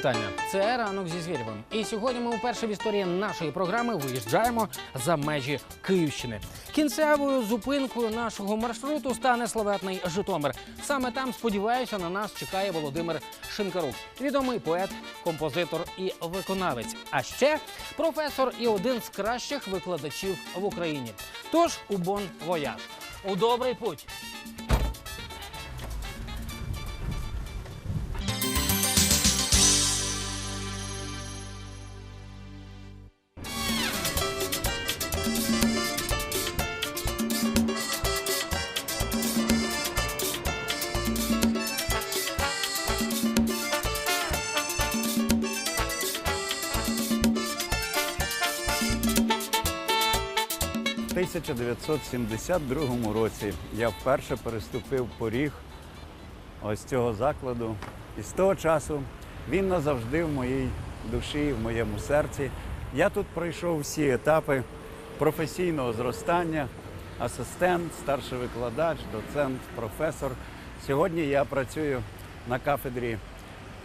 Вітання. Це ранок зі звірєвим. І сьогодні ми вперше в історії нашої програми виїжджаємо за межі Київщини. Кінцевою зупинкою нашого маршруту стане славетний Житомир. Саме там, сподіваюся, на нас чекає Володимир Шинкарук, відомий поет, композитор і виконавець. А ще професор і один з кращих викладачів в Україні. Тож у бон вояж. У добрий путь. 1972 році я вперше переступив поріг ось цього закладу. І з того часу він назавжди в моїй душі, в моєму серці. Я тут пройшов всі етапи професійного зростання, асистент, старший викладач, доцент, професор. Сьогодні я працюю на кафедрі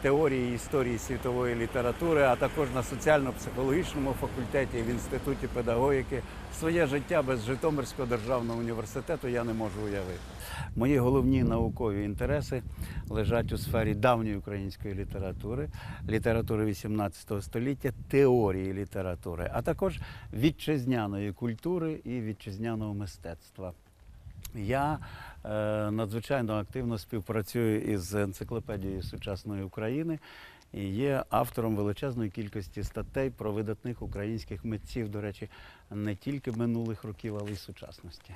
теорії історії світової літератури, а також на соціально-психологічному факультеті в інституті педагогіки. Своє життя без Житомирського державного університету я не можу уявити. Мої головні наукові інтереси лежать у сфері давньої української літератури, літератури XVIII століття, теорії літератури, а також вітчизняної культури і вітчизняного мистецтва. Я е, надзвичайно активно співпрацюю із енциклопедією сучасної України і є автором величезної кількості статей про видатних українських митців, до речі, не тільки минулих років, але й сучасності.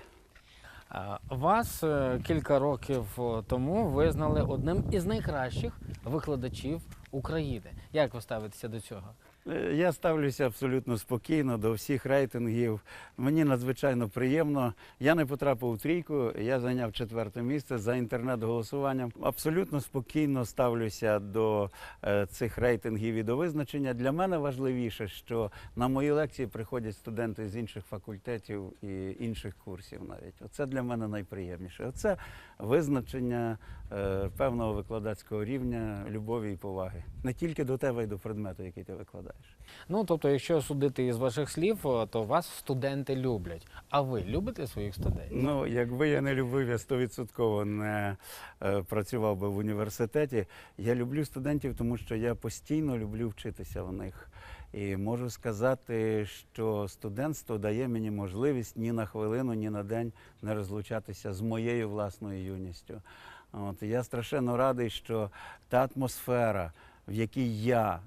Вас е, кілька років тому визнали одним із найкращих викладачів України. Як ви ставитеся до цього? Е, Я ставлюся абсолютно спокійно до всіх рейтингів. Мені надзвичайно приємно. Я не потрапив у трійку, я зайняв четверте місце за інтернет-голосуванням. Абсолютно спокійно ставлюся до е, цих рейтингів і до визначення. Для мене важливіше, що на мої лекції приходять студенти з інших факультетів і інших курсів навіть. Оце для мене найприємніше. Оце визначення е, певного викладацького рівня любові і поваги. Не тільки до тебе, й до предмету, який ти викладаєш. Ну тобто, якщо судити із ваших слів, то вас студенти люблять. А ви любите своїх студентів? Ну, якби я не любив, я стовідсотково не е, працював би в університеті. Я люблю студентів, тому що я постійно люблю вчитися в них. І можу сказати, що студентство дає мені можливість ні на хвилину, ні на день не розлучатися з моєю власною юністю. От я страшенно радий, що та атмосфера, в якій я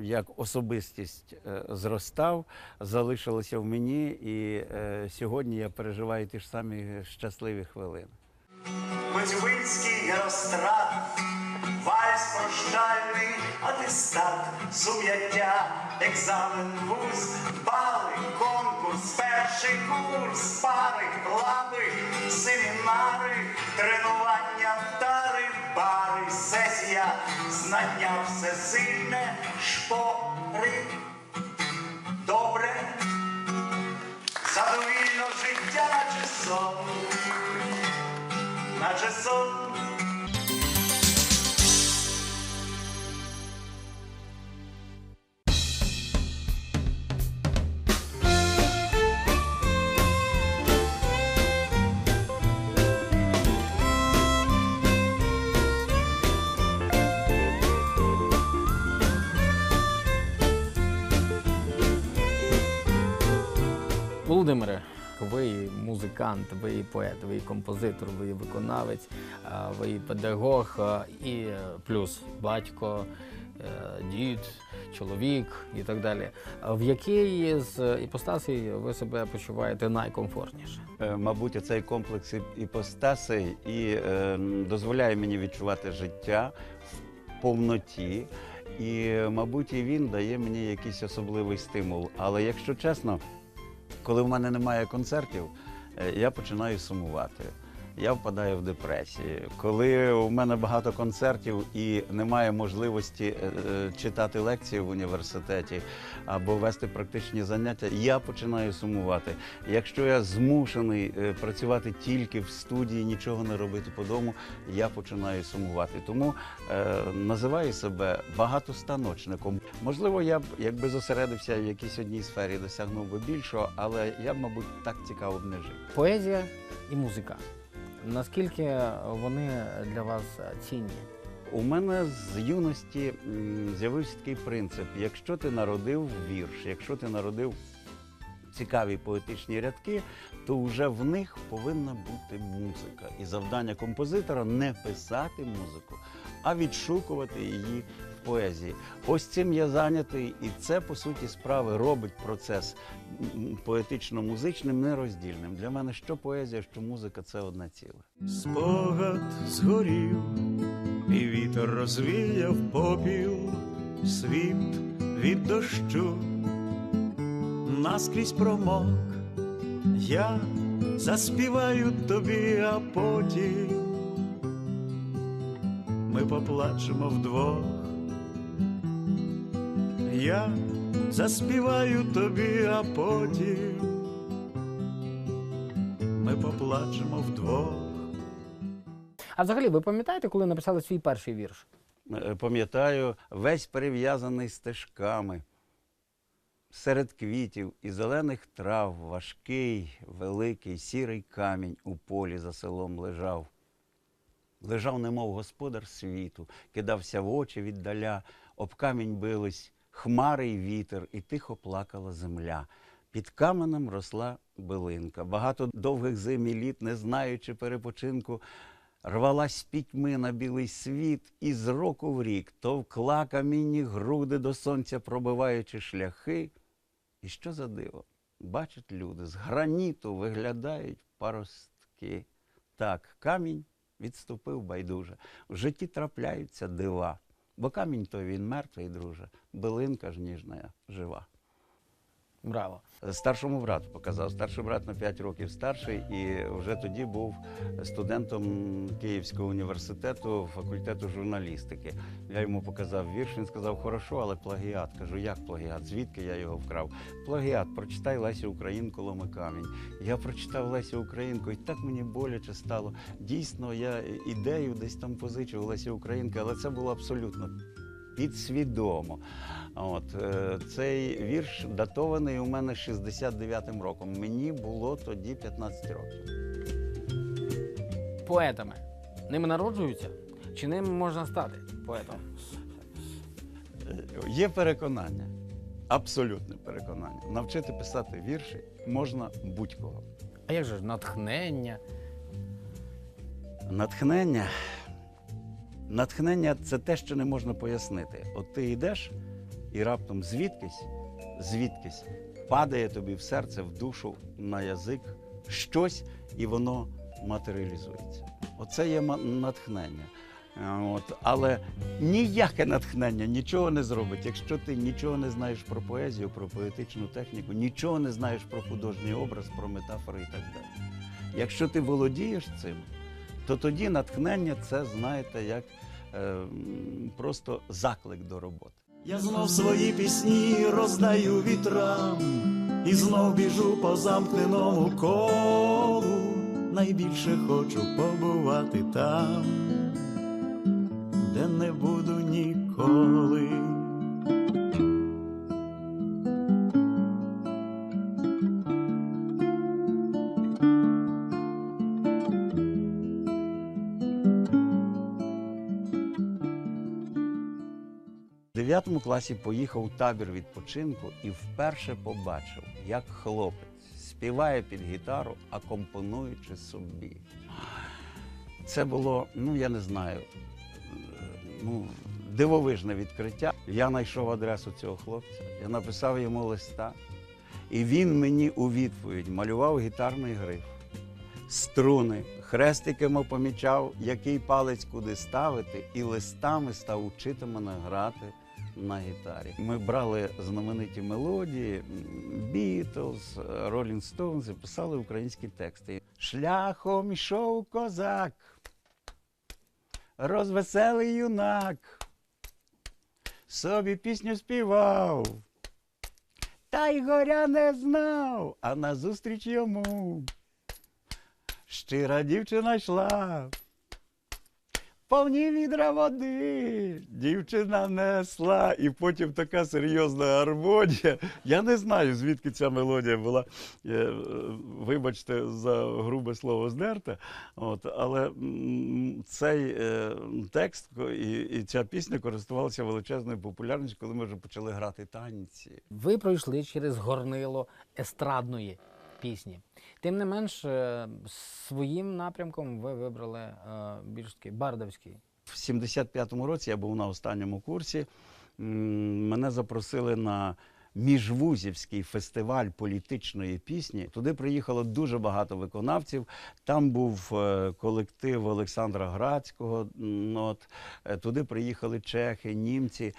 як особистість е, зростав, залишилася в мені, і е, сьогодні я переживаю ті ж самі щасливі хвилини. Коцюбинський герострат, вальс прощальний, атестат, сум'яття, екзамен вуз, бали, конкурс, перший курс, пари, лаби, семінари, тренування, знання всесильне, шпори. Добре, задовільно життя, наче сон наче сон. Володимире, ви музикант, ви поет, ви композитор, ви виконавець, ви педагог, і е, плюс батько, е, дід, чоловік і так далі. В якій з іпостасій ви себе почуваєте найкомфортніше? Е, Мабуть, цей комплекс іпостасей і е, дозволяє мені відчувати життя в повноті. І, мабуть, і він дає мені якийсь особливий стимул. Але якщо чесно, коли в мене немає концертів, е, я починаю сумувати. Я впадаю в депресію. Коли у мене багато концертів і немає можливості е, е, читати лекції в університеті або вести практичні заняття, я починаю сумувати. Якщо я змушений е, працювати тільки в студії, нічого не робити по дому, я починаю сумувати. Тому е, називаю себе багатостаночником. Можливо, я б якби зосередився в якійсь одній сфері, досягнув би більшого, але я б, мабуть, так цікаво б не жив. Поезія і музика. Наскільки вони для вас цінні? У мене з юності з'явився такий принцип: якщо ти народив вірш, якщо ти народив цікаві поетичні рядки, то вже в них повинна бути музика. І завдання композитора не писати музику, а відшукувати її поезії. Ось цим я зайнятий, і це по суті справи робить процес поетично-музичним нероздільним. Для мене що поезія, що музика це одне ціле. Спогад згорів, і вітер розвіяв попіл, світ від дощу, наскрізь промок. Я заспіваю тобі, а потім ми поплачемо вдвох. Я заспіваю тобі, а потім ми поплачемо вдвох. А взагалі, ви пам'ятаєте, коли написали свій перший вірш? Е, Пам'ятаю, весь перев'язаний стежками, серед квітів і зелених трав, важкий, великий, сірий камінь у полі за селом лежав. Лежав, немов господар світу, кидався в очі віддаля, об камінь бились хмари й вітер, і тихо плакала земля. Під каменем росла билинка. Багато довгих зим і літ, не знаючи перепочинку, рвалась пітьми на білий світ, і з року в рік товкла камінні груди до сонця, пробиваючи шляхи. І що за диво? Бачать люди, з граніту виглядають паростки. Так, камінь відступив байдуже. В житті трапляються дива. Бо камінь той він мертвий, друже, билинка ж ніжна, жива. Браво. Старшому брату показав. Старший брат на 5 років старший, і вже тоді був студентом Київського університету факультету журналістики. Я йому показав вірш. Він сказав, хорошо, але плагіат. Кажу, як плагіат? Звідки я його вкрав? Плагіат, прочитай Лесю Українку ломи камінь. Я прочитав Лесю Українку, і так мені боляче стало. Дійсно, я ідею десь там позичив Лесі Українки, але це було абсолютно підсвідомо. От е, цей вірш датований у мене 69-м роком. Мені було тоді 15 років. Поетами. Ними народжуються? Чи ним можна стати поетом? Е, Є переконання, абсолютне переконання. Навчити писати вірші можна будь-кого. А як же ж натхнення? Натхнення. Натхнення це те, що не можна пояснити. От ти йдеш і раптом звідкись, звідкись падає тобі в серце, в душу, на язик щось, і воно матеріалізується. Оце є натхнення. Е, От. Але ніяке натхнення нічого не зробить, якщо ти нічого не знаєш про поезію, про поетичну техніку, нічого не знаєш про художній образ, про метафори і так далі. Якщо ти володієш цим, то тоді натхнення це, знаєте, як е, просто заклик до роботи. Я знов свої пісні роздаю вітрам, і знов біжу по замкненому колу. Найбільше хочу побувати там, 10 класі поїхав у табір відпочинку і вперше побачив, як хлопець співає під гітару, а компонуючи собі. Це було, ну я не знаю, е, ну, дивовижне відкриття. Я знайшов адресу цього хлопця, я написав йому листа, і він мені у відповідь малював гітарний гриф, струни, хрестиками помічав, який палець куди ставити, і листами став учити мене грати на гітарі. Ми брали знамениті мелодії Бітлз, Ролінг Стоунс і писали українські тексти. Шляхом йшов козак, розвеселий юнак, собі пісню співав, та й горя не знав, а назустріч йому щира дівчина йшла. Повні відра води дівчина несла, і потім така серйозна гармонія. Я не знаю, звідки ця мелодія була. е, е, Вибачте за грубе слово здерта. От, але цей е, текст і, і ця пісня користувалася величезною популярністю, коли ми вже почали грати танці. Ви пройшли через горнило естрадної пісні. Тим не менш, е, своїм напрямком ви вибрали е, більш такий бардовський. В 75-му році я був на останньому курсі. Мене запросили на міжвузівський фестиваль політичної пісні. Туди приїхало дуже багато виконавців. Там був е, колектив Олександра Грацького. м, От, е, туди приїхали чехи, німці.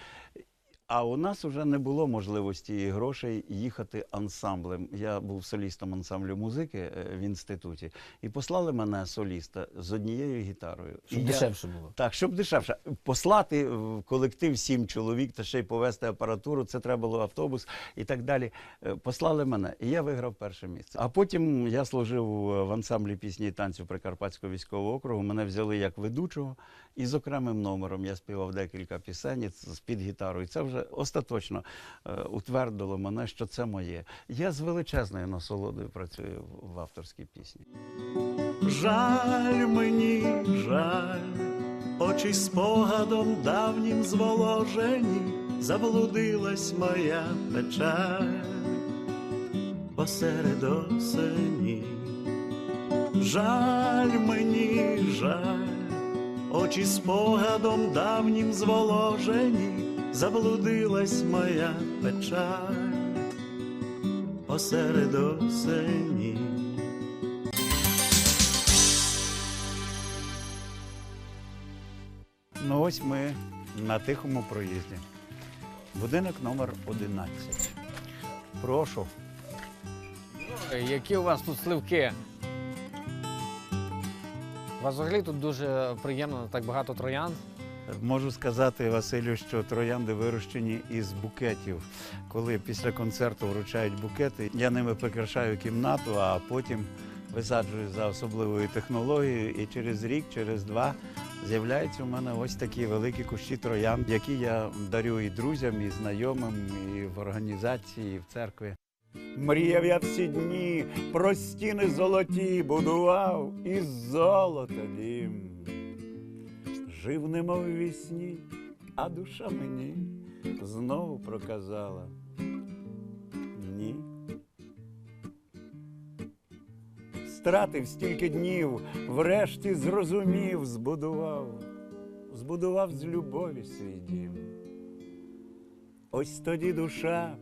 А у нас вже не було можливості і грошей їхати ансамблем. Я був солістом ансамблю музики е, в інституті, і послали мене соліста з однією гітарою. Щоб І я- дешевше було. так, щоб дешевше. Послати в колектив сім чоловік та ще й повезти апаратуру, це треба було автобус і так далі. Е, Послали мене, і я виграв перше місце. А потім я служив в ансамблі пісні і танцю Прикарпатського військового округу. Мене взяли як ведучого, і з окремим номером я співав декілька пісень з під гітару. І це вже остаточно е, утвердило мене, що це моє. Я з величезною насолодою працюю в- в авторській пісні. Жаль мені, жаль, очі спогадом давнім зволожені, заблудилась моя печаль посеред осені. Жаль мені, жаль, очі спогадом давнім зволожені, заблудилась моя печаль посеред осені. Ну ось ми на тихому проїзді. Будинок номер 11. Прошу. Які у вас тут сливки? Вас взагалі тут дуже приємно, так багато троянд. Можу сказати, Василю, що троянди вирощені із букетів. Коли після концерту вручають букети, я ними прикрашаю кімнату, а потім висаджую за особливою технологією. І через рік, через два з'являються у мене ось такі великі кущі троянд, які я дарю і друзям, і знайомим, і в організації, і в церкві. Мріяв я всі дні про стіни золоті, будував із золота дім. Жив немов вісні, а душа мені знову проказала. Ні. Стратив стільки днів, врешті зрозумів, збудував, збудував з любові свій дім. Ось тоді душа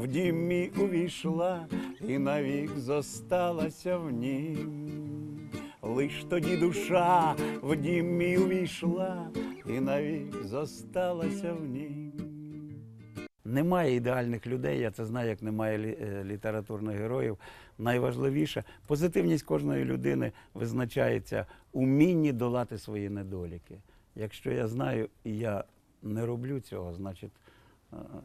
в дім мій увійшла і навік зосталася в нім. Лиш тоді душа в дім увійшла і навік зосталася в нім. Немає ідеальних людей, я це знаю, як немає лі- е, літературних героїв. Найважливіше позитивність кожної людини визначається умінні долати свої недоліки. Якщо я знаю і я не роблю цього, значить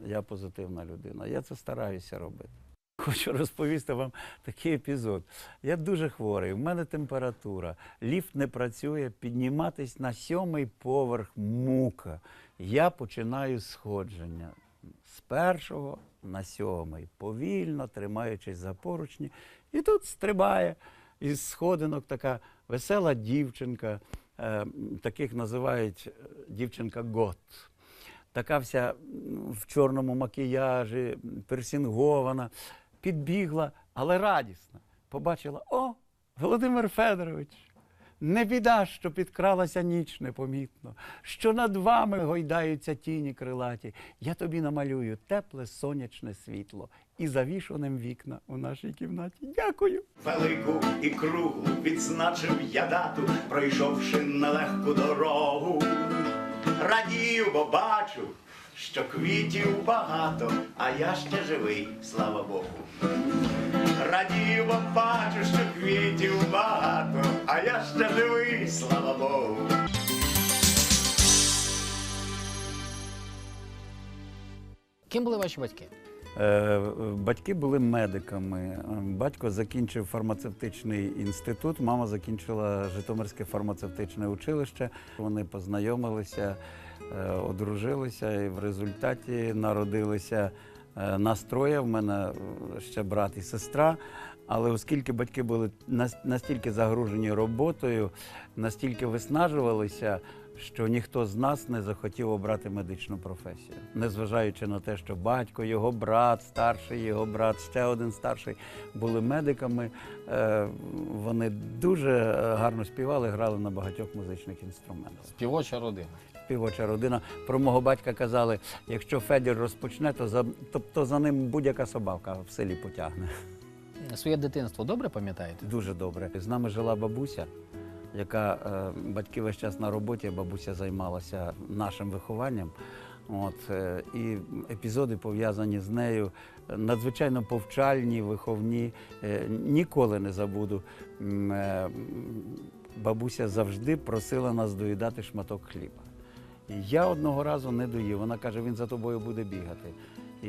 я позитивна людина. Я це стараюся робити. Хочу розповісти вам такий епізод. Я дуже хворий, в мене температура, ліфт не працює, підніматись на сьомий поверх мука. Я починаю сходження з першого на сьомий, повільно тримаючись за поручні. І тут стрибає із сходинок така весела дівчинка, е, таких називають е, дівчинка гот така вся в чорному макіяжі, персінгована, підбігла, але радісна. Побачила: о, Володимир Федорович, не біда, що підкралася ніч непомітно, що над вами гойдаються тіні крилаті. Я тобі намалюю тепле сонячне світло і завішу ним вікна у нашій кімнаті. Дякую. Велику і круглу відзначив я дату, пройшовши нелегку дорогу. Радію, бо бачу, що квітів багато, а я ще живий, слава Богу. Радію, бо бачу, що квітів багато, а я ще живий, слава Богу. Ким були ваші батьки? Е, Батьки були медиками. Батько закінчив фармацевтичний інститут, мама закінчила Житомирське фармацевтичне училище. Вони познайомилися, е, одружилися і в результаті народилися е, нас троє. В мене ще брат і сестра. Але оскільки батьки були нас- настільки загружені роботою, настільки виснажувалися, що ніхто з нас не захотів обрати медичну професію, незважаючи на те, що батько, його брат, старший, його брат, ще один старший були медиками. Е, Вони дуже е, гарно співали, грали на багатьох музичних інструментах. Співоча родина. Співоча родина. Про мого батька казали: якщо Федір розпочне, то за, то, то за ним будь-яка собака в селі потягне. Своє дитинство добре пам'ятаєте? Дуже добре. З нами жила бабуся, яка е, батьки весь час на роботі, бабуся займалася нашим вихованням. От, е, і епізоди пов'язані з нею надзвичайно повчальні, виховні. Е, ніколи не забуду. Бабуся завжди просила нас доїдати шматок хліба. Я одного разу не доїв. Вона каже, він за тобою буде бігати.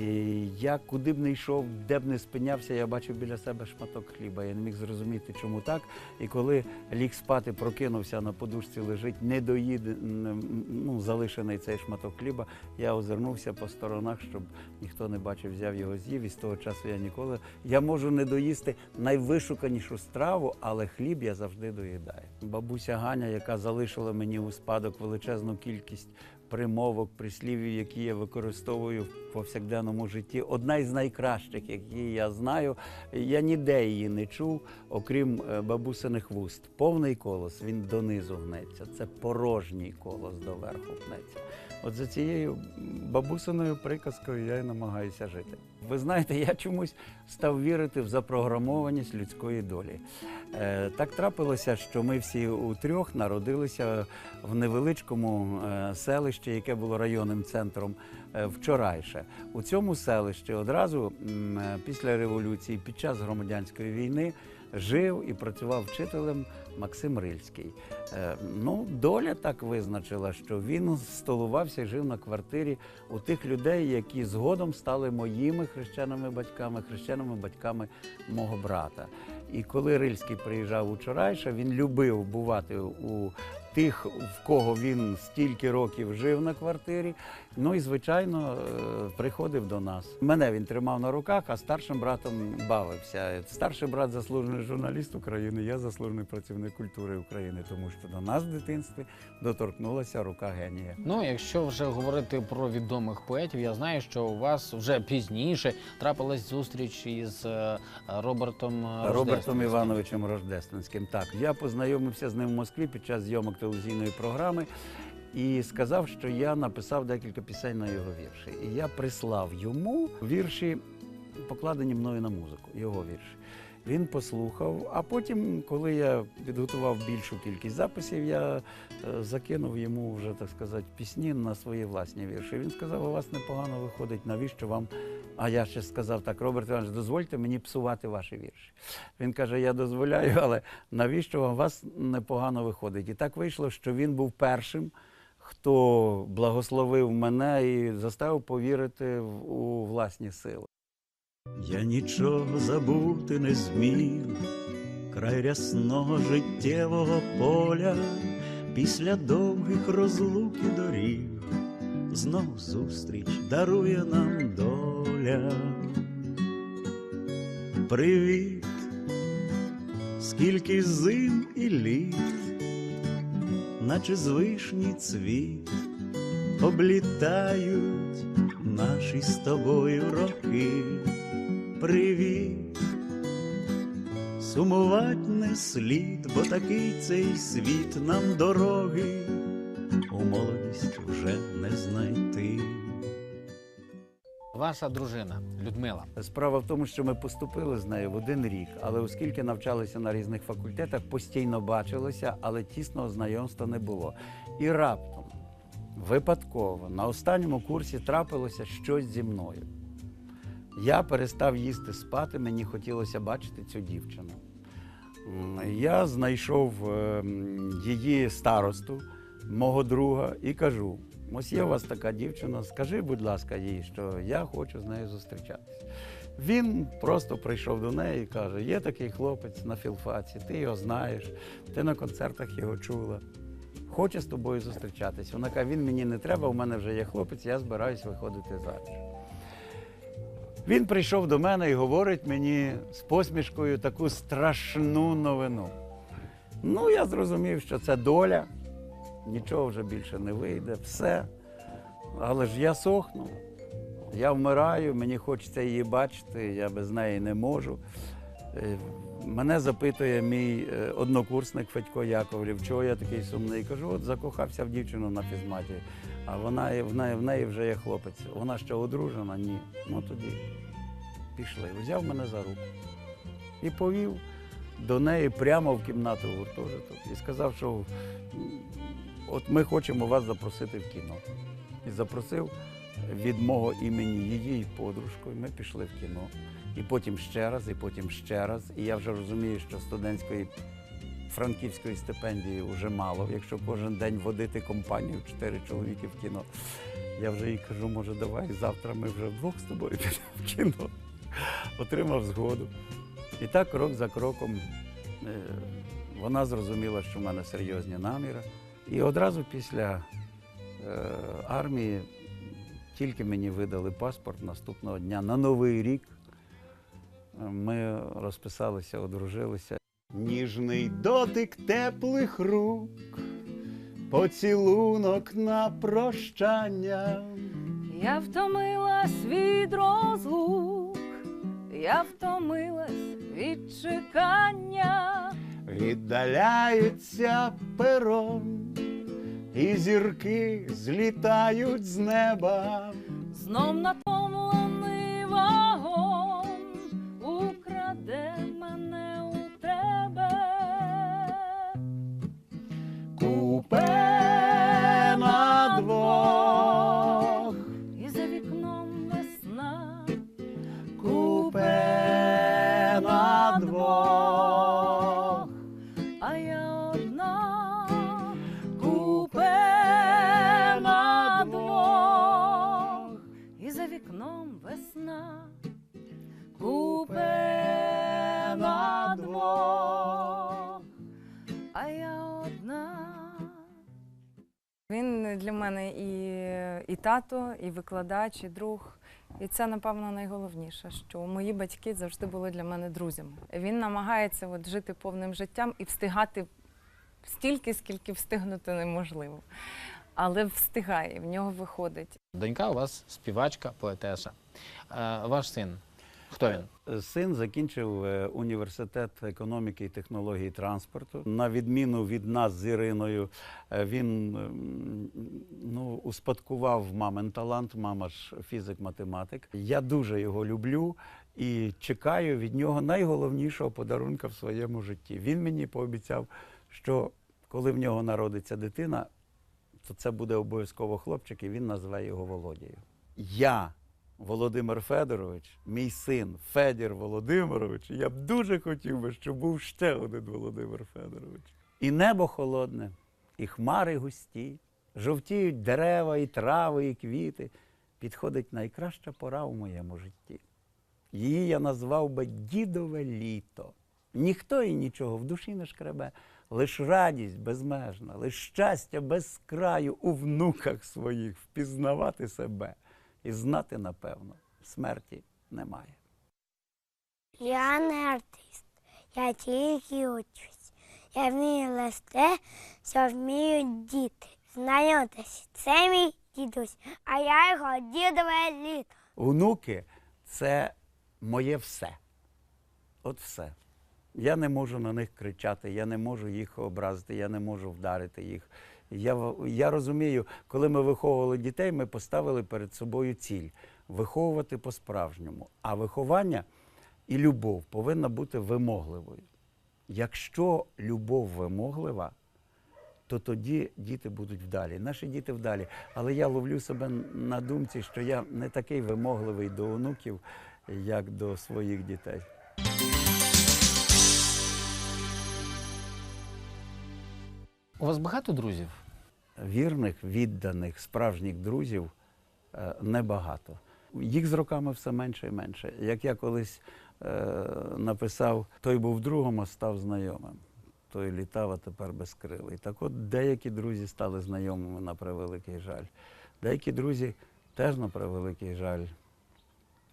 І я куди б не йшов, де б не спинявся, я бачив біля себе шматок хліба. Я не міг зрозуміти, чому так. І коли ліг спати, прокинувся на подушці, лежить недоїд, ну, залишений цей шматок хліба, я озирнувся по сторонах, щоб ніхто не бачив, взяв його з'їв. І з того часу я ніколи. Я можу не доїсти найвишуканішу страву, але хліб я завжди доїдаю. Бабуся Ганя, яка залишила мені у спадок величезну кількість примовок, прислів'їв, які я використовую в повсякденному житті. Одна із найкращих, які я знаю. Я ніде її не чув, окрім е, бабусиних вуст. Повний колос він донизу гнеться. Це порожній колос доверху гнеться. От за цією бабусиною приказкою я і намагаюся жити. Ви знаєте, я чомусь став вірити в запрограмованість людської долі. Е, так трапилося, що ми всі у трьох народилися в невеличкому е, селищі, яке було районним центром е, вчорайше. У цьому селищі одразу після революції, під час громадянської війни, жив і працював вчителем Максим Рильський. Е, Ну, доля так визначила, що він столувався і жив на квартирі у тих людей, які згодом стали моїми хрещеними батьками, хрещеними батьками мого брата. І коли Рильський приїжджав у він любив бувати у тих, в кого він стільки років жив на квартирі. Ну і звичайно е, приходив до нас. Мене він тримав на руках, а старшим братом бавився. Старший брат заслужений журналіст України, я заслужений працівник культури України, тому що до нас в дитинстві доторкнулася рука генія. Ну, якщо вже говорити про відомих поетів, я знаю, що у вас вже пізніше трапилась зустріч із е, Робертом Робертом. Івановичем Рождественським. Так, я познайомився з ним в Москві під час зйомок телевізійної програми і сказав, що я написав декілька пісень на його вірші. І я прислав йому вірші, покладені мною на музику, його вірші. Він послухав, а потім, коли я підготував більшу кількість записів, я е, закинув йому вже, так сказати, пісні на свої власні вірші. Він сказав, у вас непогано виходить, навіщо вам а я ще сказав так, Роберт Іванович, дозвольте мені псувати ваші вірші. Він каже: Я дозволяю, але навіщо вам у вас непогано виходить? І так вийшло, що він був першим, хто благословив мене і заставив повірити у власні сили. Я нічого забути не зміг, край рясного життєвого поля, після довгих розлук і доріг, знов зустріч дарує нам доля. Привіт, скільки зим і літ, наче з вишні цвіт, облітають наші з тобою роки. Привіт, сумувать не слід, бо такий цей світ нам дороги у молодість вже не знайти. Ваша дружина Людмила. Справа в тому, що ми поступили з нею в один рік, але оскільки навчалися на різних факультетах, постійно бачилися, але тісного знайомства не було. І раптом, випадково, на останньому курсі трапилося щось зі мною. Я перестав їсти спати, мені хотілося бачити цю дівчину. Я знайшов е, її старосту, мого друга, і кажу: ось є у вас така дівчина, скажи, будь ласка, їй, що я хочу з нею зустрічатися. Він просто прийшов до неї і каже: є такий хлопець на філфаці, ти його знаєш, ти на концертах його чула. Хоче з тобою зустрічатись. Вона каже, він мені не треба, у мене вже є хлопець, я збираюсь виходити заміж. Він прийшов до мене і говорить мені з посмішкою таку страшну новину. Ну, я зрозумів, що це доля, нічого вже більше не вийде, все. Але ж я сохну, я вмираю, мені хочеться її бачити, я без неї не можу. Мене запитує мій е, однокурсник Федько Яковлів, чого я такий сумний. Кажу, от закохався в дівчину на фізматі, а вона, в, неї, в неї вже є хлопець. Вона ще одружена? Ні. Ну тоді пішли. Взяв мене за руку і повів до неї прямо в кімнату гуртожиток і сказав, що от ми хочемо вас запросити в кіно. І запросив від мого імені її подружку, і ми пішли в кіно. І потім ще раз, і потім ще раз. І я вже розумію, що студентської франківської стипендії вже мало, якщо кожен день водити компанію чотири чоловіки в кіно. Я вже їй кажу, може, давай завтра ми вже вдвох з тобою підемо в кіно. Отримав згоду. І так крок за кроком е, вона зрозуміла, що в мене серйозні наміри. І одразу після е, армії тільки мені видали паспорт наступного дня на Новий рік. Ми розписалися, одружилися. Ніжний дотик теплих рук, поцілунок на прощання. Я втомилась від розлук, я втомилась від чекання. Віддаляється перон, і зірки злітають з неба. Знов натомлений тато, і викладач, і друг. І це, напевно, найголовніше, що мої батьки завжди були для мене друзями. Він намагається от, жити повним життям і встигати стільки, скільки встигнути неможливо. Але встигає, в нього виходить. Донька у вас співачка, поетеса. Е, ваш син. Хто він? Син закінчив е, університет економіки і технології транспорту. На відміну від нас з Іриною, е, він ем, ну, успадкував мамин талант, мама ж фізик-математик. Я дуже його люблю і чекаю від нього найголовнішого подарунка в своєму житті. Він мені пообіцяв, що коли в нього народиться дитина, то це буде обов'язково хлопчик, і він назве його Володією. Я Володимир Федорович, мій син Федір Володимирович, я б дуже хотів би, щоб був ще один Володимир Федорович. І небо холодне, і хмари густі, жовтіють дерева, і трави, і квіти. Підходить найкраща пора у моєму житті. Її я назвав би дідове літо. Ніхто і нічого в душі не шкребе, лиш радість безмежна, лиш щастя без краю у внуках своїх впізнавати себе і знати, напевно, смерті немає. Я не артист, я тільки учусь. Я вмію листи, що вміють діти. Знайомтесь, це мій дідусь, а я його дідове літо. Внуки це моє все. От все. Я не можу на них кричати, я не можу їх образити, я не можу вдарити їх. Я, я розумію, коли ми виховували дітей, ми поставили перед собою ціль виховувати по-справжньому. А виховання і любов повинна бути вимогливою. Якщо любов вимоглива, то тоді діти будуть вдалі. Наші діти вдалі. Але я ловлю себе на думці, що я не такий вимогливий до онуків, як до своїх дітей. У вас багато друзів? Вірних, відданих, справжніх друзів е, небагато. Їх з роками все менше і менше. Як я колись е, написав, той був другом, а став знайомим. Той літав, а тепер безкрилий. Так от деякі друзі стали знайомими на превеликий жаль. Деякі друзі теж на превеликий жаль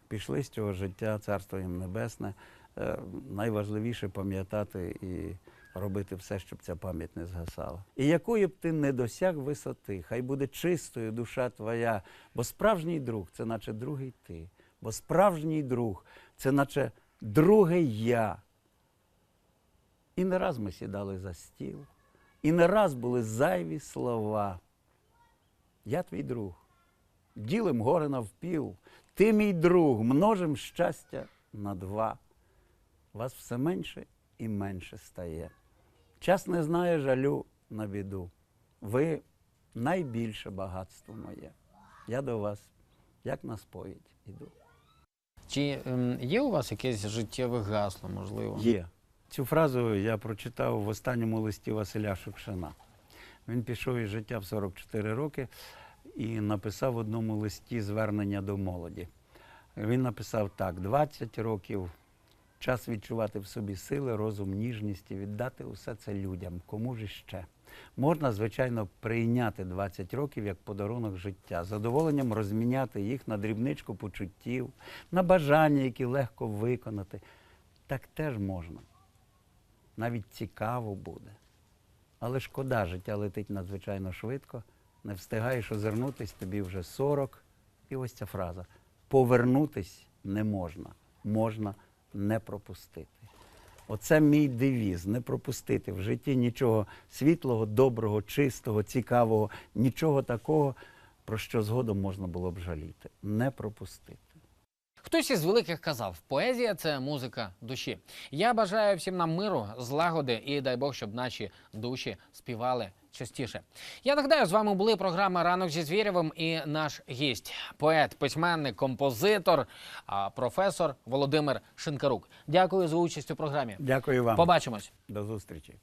пішли з цього життя, царство їм небесне. Е, найважливіше пам'ятати і робити все, щоб ця пам'ять не згасала. І якої б ти не досяг висоти, хай буде чистою душа твоя, бо справжній друг це наче другий ти, бо справжній друг це наче другий я. І не раз ми сідали за стіл, і не раз були зайві слова. Я твій друг, ділим горе навпіл, ти мій друг, множим щастя на два. Вас все менше і менше стає. Час не знає жалю на біду. Ви найбільше багатство моє. Я до вас, як на сповідь, іду. Чи ем, є у вас якесь життєве гасло, можливо? Є. Цю фразу я прочитав в останньому листі Василя Шукшина. Він пішов із життя в 44 роки і написав в одному листі звернення до молоді. Він написав так: 20 років час відчувати в собі сили, розум, ніжність і віддати усе це людям. Кому ж іще? Можна, звичайно, прийняти 20 років як подарунок життя, задоволенням розміняти їх на дрібничку почуттів, на бажання, які легко виконати. Так теж можна. Навіть цікаво буде. Але шкода, життя летить надзвичайно швидко, не встигаєш озирнутись, тобі вже 40. І ось ця фраза: повернутись не можна, можна не пропустити. Оце мій девіз не пропустити в житті нічого світлого, доброго, чистого, цікавого, нічого такого, про що згодом можна було б жаліти. Не пропустити. Хтось із великих казав, поезія це музика душі. Я бажаю всім нам миру, злагоди і дай Бог, щоб наші душі співали частіше. Я нагадаю, з вами були програми Ранок зі Звірєвим і наш гість, поет, письменник, композитор, професор Володимир Шинкарук. Дякую за участь у програмі. Дякую вам. Побачимось. До зустрічі.